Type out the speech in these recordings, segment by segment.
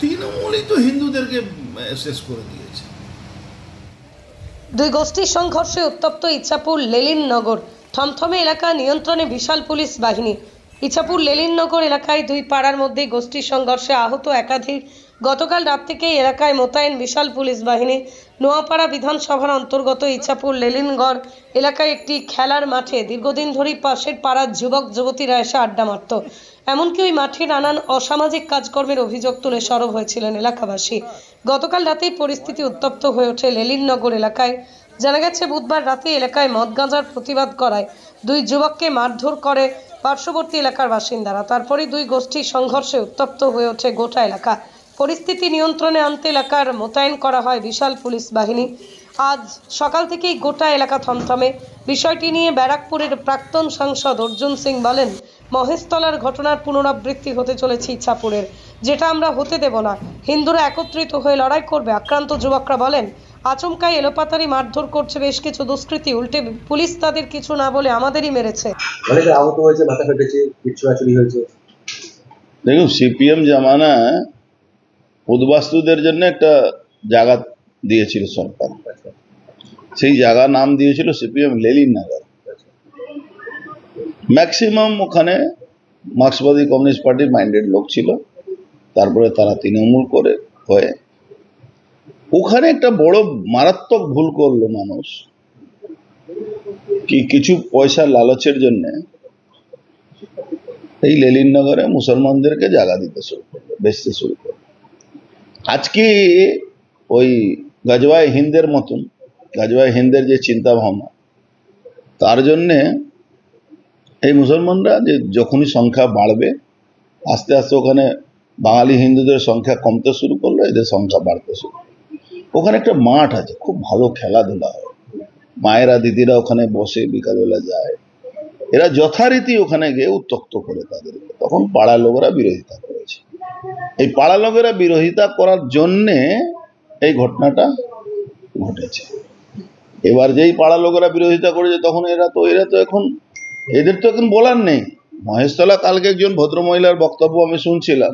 তৃণমূলই তো হিন্দুদেরকে শেষ করে দিয়েছে। দুই গোষ্ঠীর সংঘর্ষে উত্তপ্ত ইচ্ছাপুর লেলিননগর থমথমে এলাকা নিয়ন্ত্রণে বিশাল পুলিশ বাহিনী। ইচ্ছাপুর লেলিননগর এলাকায় দুই পাড়ার মধ্যে গোষ্ঠীর সংঘর্ষে আহত একাধিক গতকাল রাত থেকেই এলাকায় মোতায়েন বিশাল পুলিশ বাহিনী নোয়াপাড়া বিধানসভার অন্তর্গত ইচ্ছাপুর লেলিনগড় এলাকায় একটি খেলার মাঠে দীর্ঘদিন ধরেই পাশের পাড়ার যুবক, যুবতীরা এসে আড্ডা মারত। এমনকি ওই মাঠে নানান অসামাজিক কাজকর্মের অভিযোগ তুলে সরব হয়েছিলেন এলাকাবাসী। গতকাল রাতেই পরিস্থিতি উত্তপ্ত হয়ে ওঠে লেলিননগর এলাকায়। জানা গেছে, বুধবার রাতে এলাকায় মদ গাঁজার প্রতিবাদ করায় দুই যুবককে মারধর করে পার্শ্ববর্তী এলাকার বাসিন্দারা। তারপরেই দুই গোষ্ঠীর সংঘর্ষে উত্তপ্ত হয়ে ওঠে গোটা এলাকা। পরিস্থিতি নিয়ন্ত্রণে আনতে এলাকার মোতায়েন করা হয় বিশাল পুলিশ বাহিনী। আজ সকাল থেকেই গোটা এলাকা থমথমে। বিষয়টি নিয়ে ব্যারাকপুরের প্রাক্তন সাংসদ অর্জুন সিং বলেন মহেশতলার ঘটনার পুনরাবৃত্তি হতে চলেছে ইচ্ছাপুরের। যেটা আমরা হতে দেব না। হিন্দুরা একত্রিত হয়ে লড়াই করবে আক্রান্ত যুবকরা বলেন আচমকাই এলোপাতারি মারধর করছে বেশ কিছু দুষ্কৃতী। উল্টে পুলিশ তাদের কিছু না বলে আমাদেরই মেরেছে। অনেকে আহত হয়েছে মাথা ফেটেছে হয়েছে। দেখুন সিপিএম জামানায় উদ্বাস্তুদের জন্য একটা জায়গা দিয়েছিল সরকার। সেই জায়গা নাম দিয়েছিল সিপিএম লেলিন নগর। ম্যাক্সিমাম ওখানে মার্ক্সবাদী কমিউনিস্ট পার্টির মাইন্ডেড লোক ছিল। তারপরে তারা তৃণমূল করে, হয়ে ওখানে একটা বড় মারাত্মক ভুল করল মানুষ। কি কিছু পয়সা লালচের জন্যে এই লেলিননগরে মুসলমানদেরকে জায়গা দিতে শুরু করল, বেচতে শুরু করল। আজকে ওই গাজওয়াই হিন্দের মতন গাজওয়াই হিন্দের যে চিন্তা ভাবনা তার জন্যে এই মুসলমানরা যে যখনই সংখ্যা বাড়বে, আস্তে আস্তে ওখানে বাঙালি হিন্দুদের সংখ্যা কমতে শুরু করল, এদের সংখ্যা বাড়তে শুরু। ওখানে একটা মাঠ আছে, খুব ভালো খেলাধুলা হয়। মায়েরা, দিদিরা ওখানে বসে বিকালবেলা যায়। এরা যথারীতি ওখানে গিয়ে উত্তক্ত করে তাদেরকে। তখন পাড়ার লোকেরা বিরোধিতা করেছে এই পাড়া লোকেরা বিরোধিতা করার জন্যে এই ঘটনাটা ঘটেছে। এবার যেই পাড়া লোকেরা বিরোধিতা করেছে, তখন এরা তো এরা তো এখন, এদের তো এখন বলার নেই। মহেশতলা কালকে একজন ভদ্রমহিলার বক্তব্য আমি শুনছিলাম।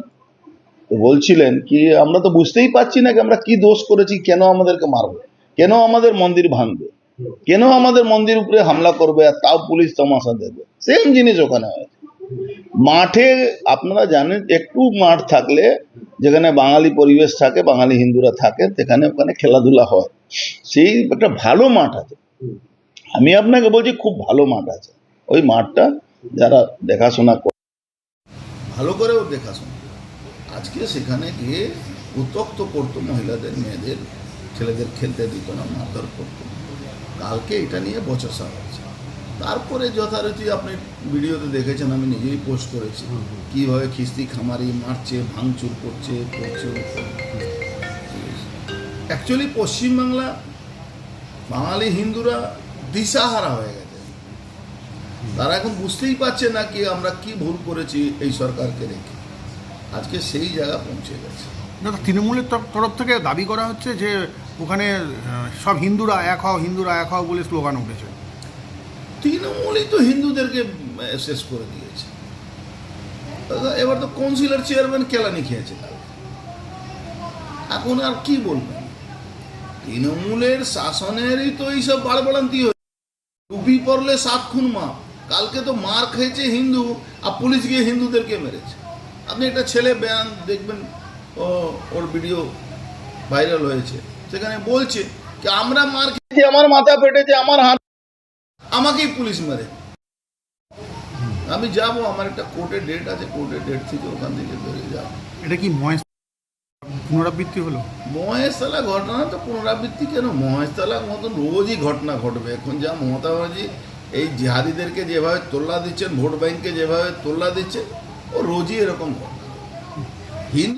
তো বলছিলেন কি, আমরা তো বুঝতেই পারছি না কি আমরা কি দোষ করেছি, কেন আমাদেরকে মারবে? কেন আমাদের মন্দির ভাঙবে? কেন আমাদের মন্দির উপরে হামলা করবে আর তাও পুলিশ তামাশা দেবে? সেম জিনিস ওখানে হয়েছে। মাঠে আপনারা জানেন, একটু মাঠ থাকলে যেখানে বাঙালি পরিবেশ থাকে, বাঙালি হিন্দুরা থাকে, সেখানে ওখানে খেলাধুলা হয়। সেই একটা ভালো মাঠ আছে। আমি আপনাকে বলছি, খুব ভালো মাঠ আছে। ওই মাঠটা যারা দেখাশোনা করে ভালো করেও দেখাশোনা আজকে সেখানে গিয়ে উত্তক্ত করতো মহিলাদের, মেয়েদের, ছেলেদের খেলতে দিত না, মারধর করতো। কালকে এটা নিয়ে বচসা হয়েছে। তারপরে যথারীতি আপনি ভিডিওতে দেখেছেন আমি নিজেই পোস্ট করেছি। কীভাবে খিস্তি খামারি মারছে ভাঙচুর করছে করছে অ্যাকচুয়ালি পশ্চিমবাংলা বাঙালি হিন্দুরা দিশাহারা হয়ে গেছে। তারা এখন বুঝতেই পারছে না কি আমরা কি ভুল করেছি এই সরকারকে রেখে। আজকে সেই জায়গা পৌঁছে গেছে। দাদা তৃণমূলের তর- তরফ থেকে দাবি করা হচ্ছে যে ওখানে সব হিন্দুরা এক হও হিন্দুরা এক হও বলে স্লোগান উঠেছে। তৃণমূলই তো হিন্দুদেরকে শেষ করে দিয়েছে। এবার তো কাউন্সিলর চেয়ারম্যান কেলানি খেয়েছে এখন আর কি বলবেন? তৃণমূলের শাসনেরই তো এইসব বাড়বাড়ান্তি হয়েছে টুপি পরলে সাত খুন মা কালকে তো মার খেয়েছে হিন্দু, আর পুলিশ গিয়ে হিন্দুদেরকে মেরেছে। আপনি একটা ছেলে বয়ান দেখবেন, ও, ওর ভিডিও ভাইরাল হয়েছে। সেখানে বলছে যে, আমরা মার খেয়েছি, আমার মাথা ফেটেছে, আমার হাত আমাকেই পুলিশ মারে। আমি যাব আমার একটা কোর্টের ডেট আছে কোর্টের ডেট থেকে ওখান থেকে বেরিয়ে যাব। এটা কি মহেশ পুনরাবৃত্তি হলো? মহেশতলা ঘটনা তো পুনরাবৃত্তি কেন? মহেশতলার মতন রোজই ঘটনা ঘটবে। এখন যা মমতা ব্যানার্জি এই জিহাদিদেরকে যেভাবে তোল্লা দিচ্ছেন ভোট ব্যাংকে যেভাবে তোল্লা দিচ্ছে ও রোজই এরকম ঘটনা। হিন্দু